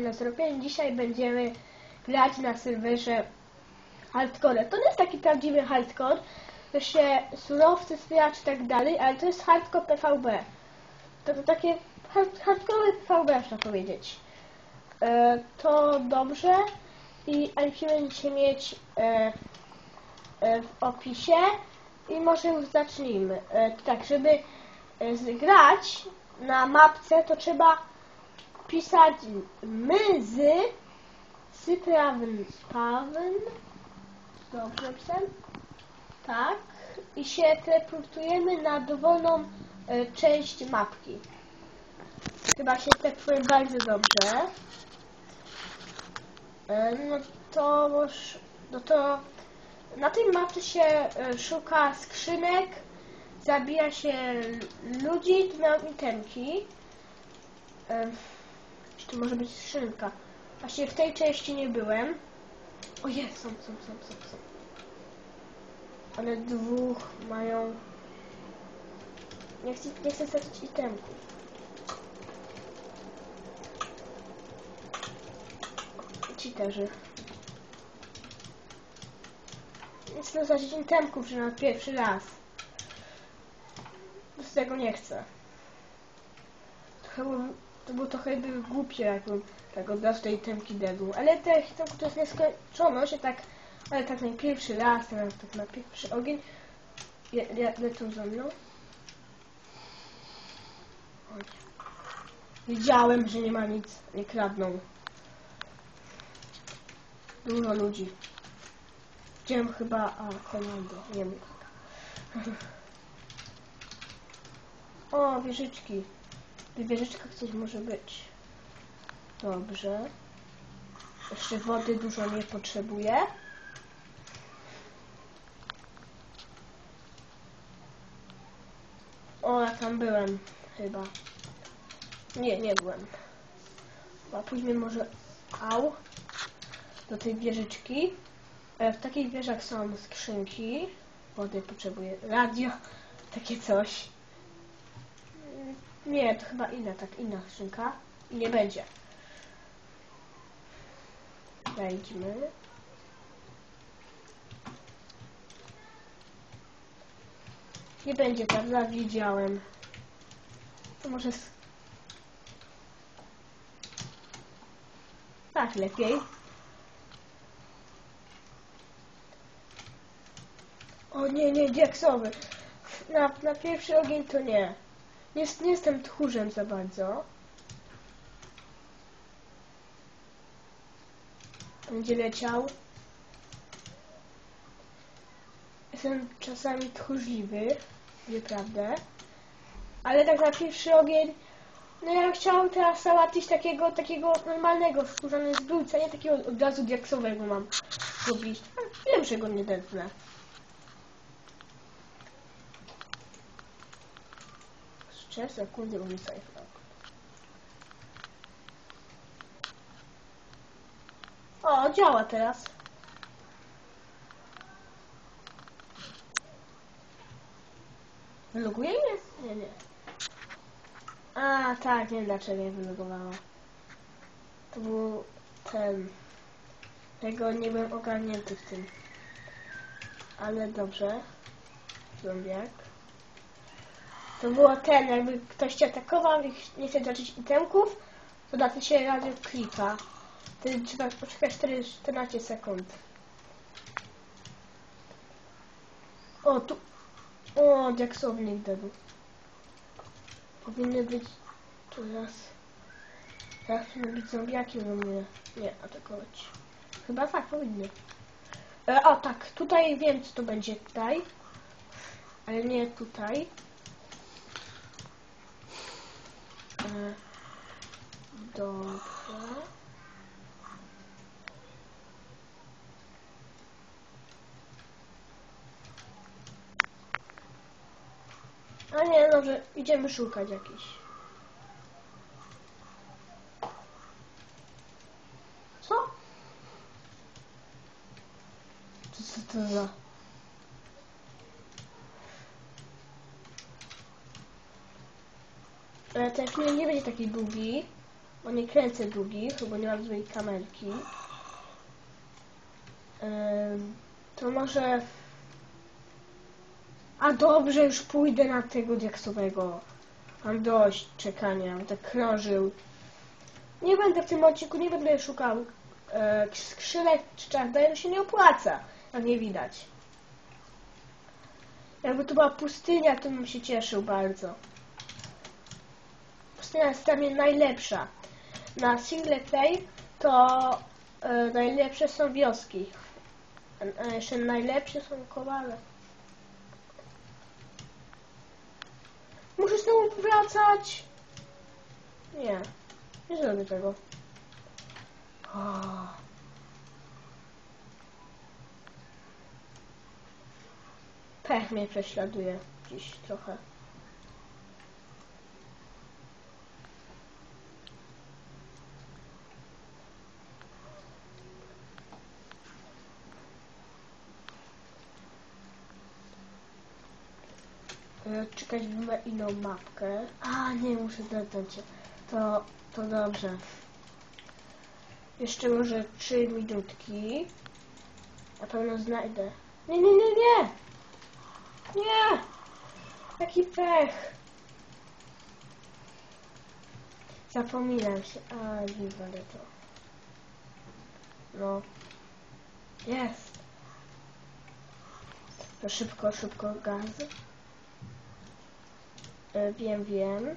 na. Dzisiaj będziemy grać na serwerze hardcore. To nie jest taki prawdziwy hardcore, że się surowce zbiera czy tak dalej, ale to jest hardcore PvB. To, to takie hard, hardcore PvB, można powiedzieć. E, to dobrze i IP będziecie mieć e, e, w opisie i może już zacznijmy. E, tak, żeby e, zgrać na mapce, to trzeba pisać my z pawen dobrze pisałem? tak. I się teleportujemy na dowolną e, część mapki. Chyba się teleportuje bardzo dobrze. E, no to no to na tej mapce się e, szuka skrzynek zabija się ludzi tu mam itemki to może być skrzynka? Właśnie w tej części nie byłem. O jest, są, są, są, są, są. Ale dwóch mają... Nie chcę, nie chcę stracić itemków. Cheaterzy. Nie chcę stracić itemków, że na pierwszy raz. Z tego nie chcę. Bym- to było trochę by głupie, jakbym tak od razu tej temki dedł. Ale te hitemki to jest nieskończoność, tak, ale tak na pierwszy raz, na, tak na pierwszy ogień je, je, lecą za mną. Oj. Wiedziałem, że nie ma nic, nie kradną. Dużo ludzi. Widziałem chyba, a komando, nie wiem. O, wieżyczki. W wieżyczkach coś może być. Dobrze. Jeszcze wody dużo nie potrzebuję. O, ja tam byłem chyba. Nie, nie byłem. A później może au do tej wieżyczki. E, W takich wieżach są skrzynki. Wody potrzebuję. Radio. Takie coś. Nie, to chyba inna, tak, inna skrzynka. I nie będzie. Wejdźmy. Nie będzie, prawda? Widziałem. To może... s- Tak, lepiej. O nie, nie, diaksowy. Na, na pierwszy ogień to nie. Nie, nie jestem tchórzem za bardzo. Będzie leciał. Jestem czasami tchórzliwy, nieprawda? Ale tak na pierwszy ogień, no ja chciałam teraz załatwić takiego, takiego normalnego, skórzanego zbójca, nie takiego od razu diaksowego mam zrobić. A Wiem, że go nie dętnę. 3 sekundy lock. O, działa teraz. Wyloguje mnie? Nie, nie. A, tak, nie dlaczego mnie wylogowała. To był ten... Tego nie byłem ogarnięty w tym. Ale dobrze. Zombiak. To było ten, jakby ktoś cię atakował i nie chce zobaczyć itemków, to da to się radio klika. Wtedy trzeba poczekać 4, 14 sekund. O, tu... O, diaksownik dedł. Powinny być tu raz... Teraz powinny być zombiaki no mnie nie atakować. Chyba tak, powinny. E, o, tak, tutaj wiem, co to będzie tutaj. Ale nie tutaj. E, Dobrze. A nie, dobrze, idziemy szukać jakiś. Co, co to za... E, Ten film nie będzie taki długi. bo nie kręcę długich, bo nie mam złej kamerki. To może... A dobrze, już pójdę na tego diaksowego. Mam dość czekania, będę krążył. Nie będę w tym odcinku, nie będę szukał e, skrzynek czy czardaje, to się nie opłaca, jak nie widać. Jakby to była pustynia, to bym się cieszył bardzo. Pustynia jest dla mnie najlepsza. Na single play to e, najlepsze są wioski. A, a jeszcze najlepsze są kowale. Muszę znowu powracać. Nie, nie zrobię tego. Pech mnie prześladuje dziś trochę. Czekać na inną mapkę. A, nie, muszę dodać. To, to dobrze. Jeszcze może 3 minutki. Na pewno znajdę. Nie, nie, nie, nie! Nie! Jaki pech! Zapominam się. A, nie będę to. No. Jest. To szybko, szybko gaz. E, wiem, wiem.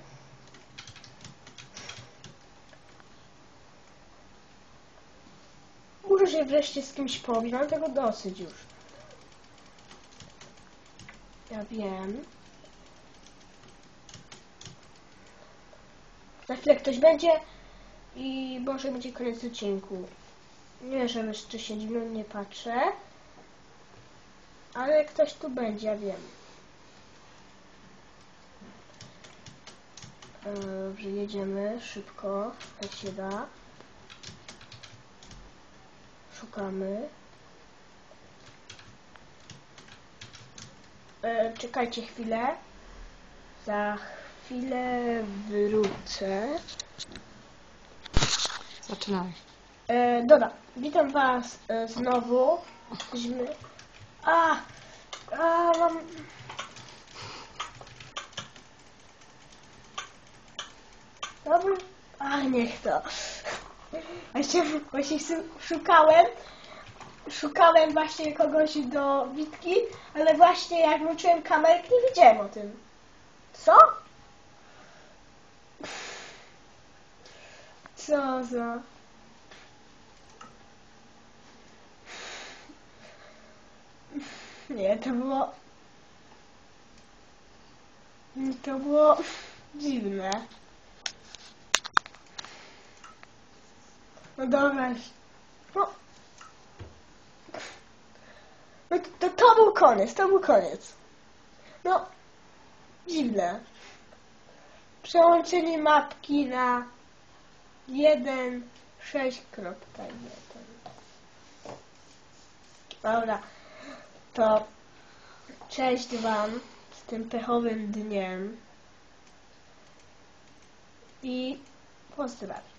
Muszę się wreszcie z kimś pobić, mam tego dosyć już. Ja wiem. Za chwilę ktoś będzie i może będzie koniec odcinku. Nie, że jeszcze się dziwno nie patrzę. Ale ktoś tu będzie, ja wiem. Dobrze, jedziemy szybko, jak się da. Szukamy. E, czekajcie chwilę. Za chwilę wrócę. Zaczynaj. E, dobra, witam was e, znowu. Jesteśmy... A! A, mam... Dobra. A, niech to. Właśnie, właśnie szukałem. Szukałem właśnie kogoś do Witki, ale właśnie jak włączyłem kamerkę, nie wiedziałem o tym. Co? Co za... Nie, to było... To było dziwne. No dobra. No. No to, to, to był koniec, to był koniec. No, dziwne. Przełączenie mapki na 1.6.1. Dobra, to cześć Wam z tym pechowym dniem i pozdrawiam.